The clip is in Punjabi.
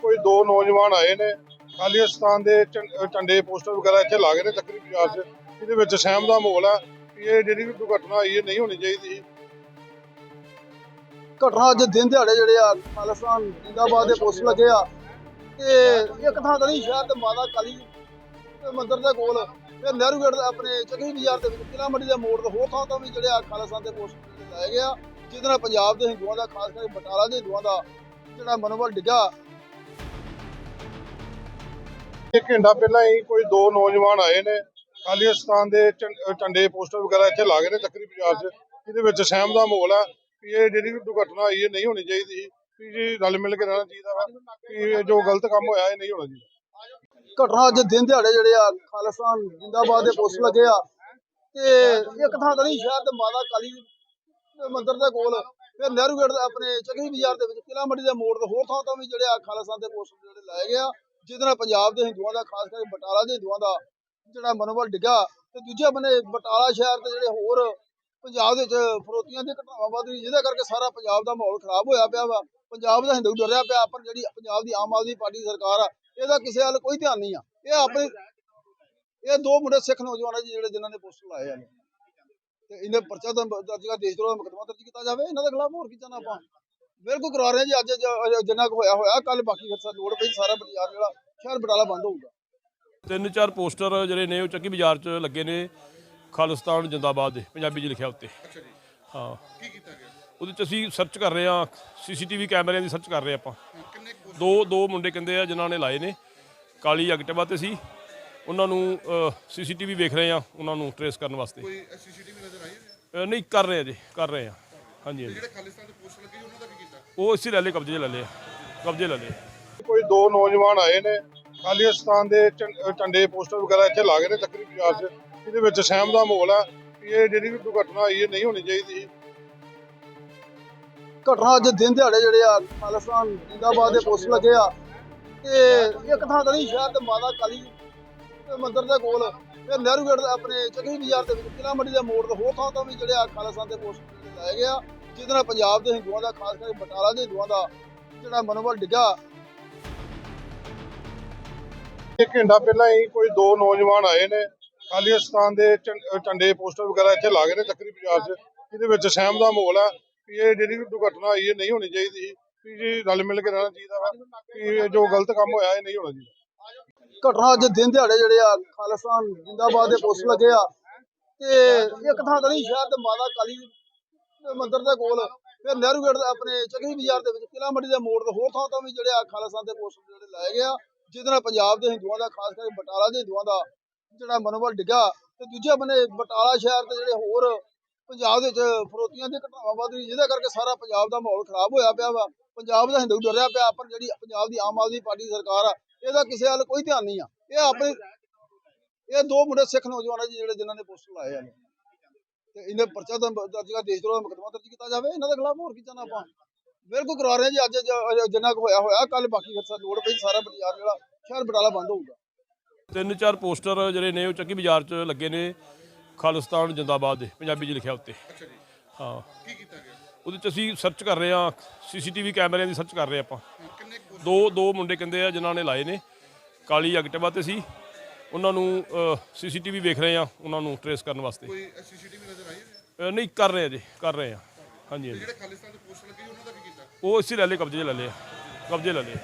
ਕੋਈ ਦੋ ਨੌਜਵਾਨ ਆਏ ਨੇ, ਖਾਲਿਸਤਾਨ ਦੇ ਝੰਡੇ ਪੋਸਟਰ ਵਗੈਰਾ ਇੱਥੇ ਲਾ ਗਏ ਨੇ ਚੱਕਰੀ ਬਾਜ਼ਾਰ 'ਚ ਇਹਦੇ ਵਿੱਚ ਸਹਿਮ ਦਾ ਮਾਹੌਲ ਹੈ ਇਹ ਜਿਹੜੀ ਵੀ ਦੁਰਘਟਨਾ ਹੋਈ ਇਹ ਨਹੀਂ ਹੋਣੀ ਚਾਹੀਦੀ। ਘਟਨਾ ਅੱਜ ਦਿਨ ਦਿਹਾੜੇ ਜਿਹੜੇ ਆ, ਖਾਲਿਸਤਾਨ ਜਿੰਦਾਬਾਦ ਦੇ ਪੋਸਟ ਲੱਗੇ ਆ। ਤੇ ਇੱਕ ਥਾਂ ਨਹੀਂ, ਸ਼ਹਿਰ ਤੇ ਮਾਤਾ ਕਾਲੀ ਮੰਦਿਰ ਦੇ ਕੋਲ, ਤੇ ਨਹਿਰੂ ਗੇਟ ਦੇ ਆਪਣੇ ਚੱਕੀ ਬਾਜ਼ਾਰ ਦੇ ਵਿੱਚ ਕਿਲਾ ਮੰਡੀ ਦੇ ਮੋੜ ਤੇ ਹੋਰ ਥਾਂ ਤੋਂ ਵੀ ਜਿਹੜੇ ਆ ਖਾਲਿਸਤਾਨ ਦੇ ਪੋਸਟਰ ਲਾਏ ਗਏ ਆ, ਜਿਹਦੇ ਨਾਲ ਪੰਜਾਬ ਦੇ ਹਿੰਦੂਆਂ ਦਾ, ਖਾਸ ਕਰਕੇ ਬਟਾਲਾ ਦੇ ਹਿੰਦੂਆਂ ਦਾ ਜਿਹੜਾ ਮਨੋਬਲ ਡਿੱਗਾ ਇੱਕ ਘੰਟਾ ਪਹਿਲਾਂ ਹੀ ਕੋਈ ਦੋ ਨੌਜਵਾਨ ਆਏ ਨੇ ਖਾਲਿਸਤਾਨ ਦੇ ਝੰਡੇ ਪੋਸਟਰ ਵਗੈਰਾ ਇੱਥੇ ਲਾ ਗਏ ਨੇ ਚੱਕਰੀ ਬਾਜ਼ਾਰ 'ਚ। ਇਹਦੇ ਵਿੱਚ ਸਹਿਮ ਦਾ ਮਾਹੌਲ ਹੈ ਕਿ ਇਹ ਜਿਹੜੀ ਦੁਰਘਟਨਾ ਹੋਈ ਇਹ ਨਹੀਂ ਹੋਣੀ ਚਾਹੀਦੀ। ਕਿ ਜੀ ਰਲ ਮਿਲ ਕੇ ਰਹਿਣਾ ਚਾਹੀਦਾ ਵਾ, ਕਿ ਜੋ ਗਲਤ ਕੰਮ ਹੋਇਆ ਇਹ ਨਹੀਂ ਹੋਣਾ ਚਾਹੀਦਾ। ਘਟਨਾ ਅੱਜ ਦਿਨ ਦਿਹਾੜੇ ਜਿਹੜੇ ਆ, ਖਾਲਿਸਤਾਨ ਜਿੰਦਾਬਾਦ ਦੇ ਪੋਸਟ ਲੱਗੇ ਆ। ਤੇ ਇੱਕ ਥਾਂ ਤਾਂ ਨਹੀਂ, ਸ਼ਹਿਰ ਤੇ ਮਾਤਾ ਕਾਲੀ ਮੰਦਿਰ ਦੇ ਕੋਲ, ਫਿਰ ਨਹਿਰੂ ਗੇਟ ਆਪਣੇ ਚੱਕੀ ਬਾਜ਼ਾਰ ਦੇ ਵਿੱਚ ਕਿਲਾ ਮੰਡੀ ਦੇ ਮੋੜ ਤੇ ਹੋਰ ਥਾਂ ਤੋਂ ਵੀ ਜਿਹੜੇ ਆ ਖਾਲਿਸਤਾਨ ਦੇ ਪੋਸਟ ਜਿਹੜੇ ਲਾਏ ਗਏ ਆ। ਜਿਹਦੇ ਨਾਲ ਪੰਜਾਬ ਦੇ ਹਿੰਦੂਆਂ ਦਾ, ਖਾਸ ਕਰਕੇ ਬਟਾਲਾ ਦੇ ਹਿੰਦੂਆਂ ਦਾ ਜਿਹੜਾ ਮਨੋਬਲ ਡਿੱਗਾ ਤੇ ਦੂਜੇ ਬੰਨੇ ਬਟਾਲਾ ਸ਼ਹਿਰ ਤੇ ਜਿਹੜੇ ਹੋਰ ਪੰਜਾਬ ਦੇ ਵਿੱਚ ਫਰੋਤੀਆਂ ਦੀਆਂ ਘਟਨਾਵਾਂ ਵੱਧ ਰਹੀ ਜਿਹਦੇ ਕਰਕੇ ਸਾਰਾ ਪੰਜਾਬ ਦਾ ਮਾਹੌਲ ਖਰਾਬ ਹੋਇਆ ਪਿਆ ਵਾ। ਪੰਜਾਬ ਦਾ ਹਿੰਦੂ ਡਰਿਆ ਪਿਆ, ਪਰ ਜਿਹੜੀ ਪੰਜਾਬ ਦੀ ਆਮ ਆਦਮੀ ਪਾਰਟੀ ਦੀ ਸਰਕਾਰ ਆ, ਇਹਦਾ ਕਿਸੇ ਵੱਲ ਕੋਈ ਧਿਆਨ ਨਹੀਂ ਆ। ਇਹ ਆਪਣੇ, ਇਹ ਦੋ ਮੁੰਡੇ ਸਿੱਖ ਨੌਜਵਾਨ ਆ ਜੀ ਜਿਹੜੇ ਜਿਨ੍ਹਾਂ ਨੇ ਪੋਸਟਰ ਲਾਏ ਆ ਤੇ ਇਹਨੇ ਪਰਚਾ ਦਰਜ ਕਰ ਦੇਸ਼ ਦਾ ਮੁਕੱਦਮਾ ਦਰਜ ਕੀਤਾ ਜਾਵੇ, ਇਹਨਾਂ ਦੇ ਖਿਲਾਫ ਹੋਰ ਕੀ ਚਾਹਨਾ ਆਪਾਂ? ਬਿਲਕੁਲ ਕਰਵਾ ਰਹੇ ਜੀ ਅੱਜ ਜਿੰਨਾ ਕੁ ਹੋਇਆ ਹੋਇਆ ਕੱਲ ਬਾਕੀ ਫਿਰ ਲੋੜ ਪਈ ਸਾਰਾ ਬਾਜ਼ਾਰ ਜਿਹੜਾ ਸ਼ਹਿਰ ਬਟਾਲਾ ਬੰਦ ਹੋਊਗਾ। ਤਿੰਨ ਚਾਰ ਪੋਸਟਰ ਜਿਹੜੇ ਨੇ ਉਹ ਚੱਕੀ ਬਾਜ਼ਾਰ 'ਚ ਲੱਗੇ ਨੇ ਖਾਲਿਸਤਾਨ ਜਿੰਦਾਬਾਦ ਦੇ ਪੰਜਾਬੀ 'ਚ ਲਿਖਿਆ ਉੱਤੇ। ਅੱਛਾ ਜੀ। ਹਾਂ। ਕੀ ਕੀਤਾ ਗਿਆ? ਉਹਦੇ 'ਚ ਅਸੀਂ ਸਰਚ ਕਰ ਰਹੇ ਹਾਂ ਸੀਸੀਟੀਵੀ ਕੈਮਰਿਆਂ ਦੀ ਸਰਚ ਕਰ ਰਹੇ ਆਪਾਂ। ਦੋ ਦੋ ਮੁੰਡੇ ਕਹਿੰਦੇ ਆ ਜਿਨ੍ਹਾਂ ਨੇ ਲਾਏ ਨੇ ਕਾਲੀ ਐਕਟਿਵਾ ਤੇ ਸੀ। ਉਹਨਾਂ ਨੂੰ ਸੀਸੀਟੀਵੀ ਵੇਖ ਰਹੇ ਆ ਉਹਨਾਂ ਨੂੰ ਟਰੇਸ ਕਰਨ ਵਾਸਤੇ। ਕੋਈ ਸੀਸੀਟੀਵੀ ਨਜ਼ਰ ਆਈ ਨਹੀਂ ਕਰ ਰਹੇ ਆ ਜੀ ਕਰ ਰਹੇ ਆ ਹਾਂਜੀ ਹਾਂਜੀ। ਜਿਹੜੇ ਖਾਲਿਸਤਾਨ ਦੇ ਪੋਸਟਰ ਲੱਗੇ ਸੀ, ਉਹਨਾਂ ਦਾ ਕੀ ਕੀਤਾ? ਉਹ ਇਸੇ ਲੈ ਲਏ ਕਬਜ਼ੇ 'ਚ ਲੈ ਲਏ। ਆ। ਕਬਜ਼ੇ ਲੈ ਲਏ। ਕੋਈ ਦੋ ਨੌਜਵਾਨ ਆਏ ਨੇ ਖਾਲਿਸਤਾਨ ਦੇ ਝੰ- ਝੰਡੇ ਪੋਸਟਰ ਵਗੈਰਾ ਇੱਥੇ ਲਾ ਗਏ ਨੇ ਚੱਕਰੀ ਬਾਜ਼ਾਰ 'ਚ ਇਹਦੇ ਵਿੱਚ ਸਹਿਮ ਦਾ ਮਾਹੌਲ ਹੈ ਕਿ ਇਹ ਜਿਹੜੀ ਵੀ ਦੁਰਘਟਨਾ ਹੋਈ ਇਹ ਨਹੀਂ ਹੋਣੀ ਚਾਹੀਦੀ। ਸੀ ਘਟਨਾ ਅੱਜ ਦਿਨ ਦਿਹਾੜੇ ਜਿਹੜੇ ਆ ਖਾਲਿਸਤਾਨ ਜਿੰਦਾਬਾਦ ਦੇ ਪੋਸਟ ਲੱਗੇ ਆ। ਤੇ ਇੱਕ ਥਾਂ ਤਾਂ ਨਹੀਂ ਸ਼ਹਿਰ ਤੇ ਮਾਤਾ ਕਾਲੀ ਮੰਦਿਰ ਦੇ ਕੋਲ ਫਿਰ ਨਹਿਰੂ ਗੇਟ ਦੇ ਆਪਣੇ ਚੱਕੀ ਬਾਜ਼ਾਰ ਦੇ ਵਿੱਚ ਕਿਲਾ ਮੰਡੀ ਦੇ ਮੋੜ ਤੇ ਹੋਰ ਥਾਂ ਤੋਂ ਵੀ ਜਿਹੜੇ ਆ ਖਾਲਿਸਤਾਨ ਦੇ ਪੋਸਟ ਲਾਏ ਗਏ ਜਿਹਦੇ ਨਾਲ ਪੰਜਾਬ ਦੇ ਹਿੰਦੂਆਂ ਦਾ ਖਾਸ ਕਰਕੇ ਬਟਾਲਾ ਦੇ ਹਿੰਦੂਆਂ ਦਾ ਜਿਹੜਾ ਮਨੋਬਲ ਡਿੱਗਾ ਇੱਕ ਘੰਟਾ ਪਹਿਲਾਂ ਹੀ ਕੋਈ ਦੋ ਨੌਜਵਾਨ ਆਏ ਨੇ। ਖਾਲਿਸਤਾਨ ਦੇ ਝੰਡੇ ਪੋਸਟਰ ਵਗੈਰਾ ਇੱਥੇ ਲਾ ਗਏ ਨੇ ਚੱਕਰੀ ਬਾਜ਼ਾਰ 'ਚ। ਇਹਦੇ ਵਿੱਚ ਸਹਿਮ ਦਾ ਮਾਹੌਲ ਹੈ ਵੀ ਇਹ ਜਿਹੜੀ ਦੁਰਘਟਨਾ ਹੋਈ ਇਹ ਨਹੀਂ ਹੋਣੀ ਚਾਹੀਦੀ। ਸੀ ਕਿ ਜੀ ਰਲ ਮਿਲ ਕੇ ਰਹਿਣਾ ਚਾਹੀਦਾ ਵਾ। ਕਿ ਜੋ ਗਲਤ ਕੰਮ ਹੋਇਆ ਇਹ ਨਹੀਂ ਹੋਣਾ ਚਾਹੀਦਾ। ਘਟਨਾ ਅੱਜ ਦਿਨ ਦਿਹਾੜੇ ਜਿਹੜੇ ਆ, ਖਾਲਿਸਤਾਨ ਜਿੰਦਾਬਾਦ ਦੇ ਪੋਸਟ ਲੱਗੇ ਆ। ਤੇ ਇੱਕ ਥਾਂ ਤਾਂ ਨਹੀਂ, ਸ਼ਹਿਰ ਤੇ ਮਾਤਾ ਕਾਲੀ ਮੰਦਿਰ ਦੇ ਕੋਲ, ਫਿਰ ਨਹਿਰੂ ਗੇਟ ਦੇ ਆਪਣੇ ਚੱਕੀ ਬਾਜ਼ਾਰ ਦੇ ਵਿੱਚ ਕਿਲਾ ਮੰਡੀ ਦੇ ਮੋੜ ਤੇ ਹੋਰ ਥਾਂ ਤੋਂ ਵੀ ਜਿਹੜੇ ਆ ਖਾਲਿਸਤਾਨ ਦੇ ਪੋਸਟ ਜਿਹੜੇ ਲਾਏ ਗਏ ਆ, ਜਿਹਦੇ ਨਾਲ ਪੰਜਾਬ ਦੇ ਹਿੰਦੂਆਂ ਦਾ, ਖਾਸ ਕਰਕੇ ਬਟਾਲਾ ਦੇ ਹਿੰਦੂਆਂ ਦਾ ਜਿਹੜਾ ਮਨੋਬਲ ਡਿੱਗਾ ਤੇ ਦੂਜੇ ਬੰਨੇ ਬਟਾਲਾ ਸ਼ਹਿਰ ਤੇ ਜਿਹੜੇ ਹੋਰ ਪੰਜਾਬ ਦੇ ਵਿੱਚ ਫਰੋਤੀਆਂ ਦੀਆਂ ਘਟਨਾਵਾਂ ਵੱਧ ਰਹੀ ਜਿਹਦੇ ਕਰਕੇ ਸਾਰਾ ਪੰਜਾਬ ਦਾ ਮਾਹੌਲ ਖਰਾਬ ਹੋਇਆ ਪਿਆ ਵਾ। ਪੰਜਾਬ ਦਾ ਹਿੰਦੂ ਡਰਿਆ ਪਿਆ, ਪਰ ਜਿਹੜੀ ਪੰਜਾਬ ਦੀ ਆਮ ਆਦਮੀ ਪਾਰਟੀ ਦੀ ਸਰਕਾਰ ਆ ਇਹਦਾ ਕਿਸੇ ਵੱਲ ਕੋਈ ਧਿਆਨ ਨਹੀਂ ਆ। ਇਹ ਆਪਣੇ ਇਹ ਦੋ ਮੁੰਡੇ ਸਿੱਖ ਨੌਜਵਾਨ ਆ ਜੀ ਜਿਹੜੇ ਜਿਨ੍ਹਾਂ ਨੇ ਪੋਸਟਰ ਲਾਏ ਆ ਤੇ ਇਹਨੇ ਪਰਚਾ ਦਰਜ ਦਰਜ ਕਰ ਦੇਸ਼ ਦਾ ਮੁਕੱਦਮਾ ਦਰਜ ਕੀਤਾ ਜਾਵੇ। ਇਹਨਾਂ ਦੇ ਖਿਲਾਫ ਹੋਰ ਕੀ ਚਾਹਨਾ ਆਪਾਂ? ਬਿਲਕੁਲ ਕਰਵਾ ਰਹੇ ਜੀ। ਅੱਜ ਜਿੰਨਾ ਕੁ ਹੋਇਆ ਹੋਇਆ ਕੱਲ ਬਾਕੀ ਫਿਰ ਲੋੜ ਪਈ ਸਾਰਾ ਬਾਜ਼ਾਰ ਜਿਹੜਾ ਸ਼ਹਿਰ ਬਟਾਲਾ ਬੰਦ ਹੋਊਗਾ। ਤਿੰਨ ਚਾਰ ਪੋਸਟਰ ਜਿਹੜੇ ਨੇ ਉਹ ਚੱਕੀ ਬਾਜ਼ਾਰ 'ਚ ਲੱਗੇ ਨੇ। ਖਾਲਿਸਤਾਨ ਜਿੰਦਾਬਾਦ ਦੇ ਪੰਜਾਬੀ 'ਚ ਲਿਖਿਆ ਉੱਤੇ। ਹਾਂ। ਕੀ ਕੀਤਾ ਗਿਆ? ਉਹਦੇ 'ਚ ਅਸੀਂ ਸਰਚ ਕਰ ਰਹੇ ਹਾਂ। ਸੀਸੀਟੀਵੀ ਕੈਮਰਿਆਂ ਦੀ ਸਰਚ ਕਰ ਰਹੇ ਆਪਾਂ। ਦੋ ਦੋ ਮੁੰਡੇ ਕਹਿੰਦੇ ਆ ਜਿਨ੍ਹਾਂ ਨੇ ਲਾਏ ਨੇ ਕਾਲੀ ਐਕਟਿਵਾ ਤੇ ਸੀ। ਉਹਨਾਂ ਨੂੰ ਸੀਸੀਟੀਵੀ ਵੇਖ ਰਹੇ ਆ ਉਹਨਾਂ ਨੂੰ ਟਰੇਸ ਕਰਨ ਵਾਸਤੇ। ਕੋਈ ਸੀਸੀਟੀਵੀ ਨਜ਼ਰ ਆਈ ਹੈ? ਨਹੀਂ ਕਰ ਰਹੇ ਆ ਜੀ ਕਰ ਰਹੇ ਆ। ਹਾਂਜੀ ਜਿਹੜੇ ਖਾਲਿਸਤਾਨ ਦੇ ਪੋਸਟਰ ਲੱਗੇ ਉਹਨਾਂ ਦਾ ਕੀ ਕੀਤਾ? ਉਹ ਇਸੇ ਲੈ ਲਏ ਕਬਜ਼ੇ ਲੈ ਲਏ। ਕਬਜ਼ੇ ਲੈ ਲਏ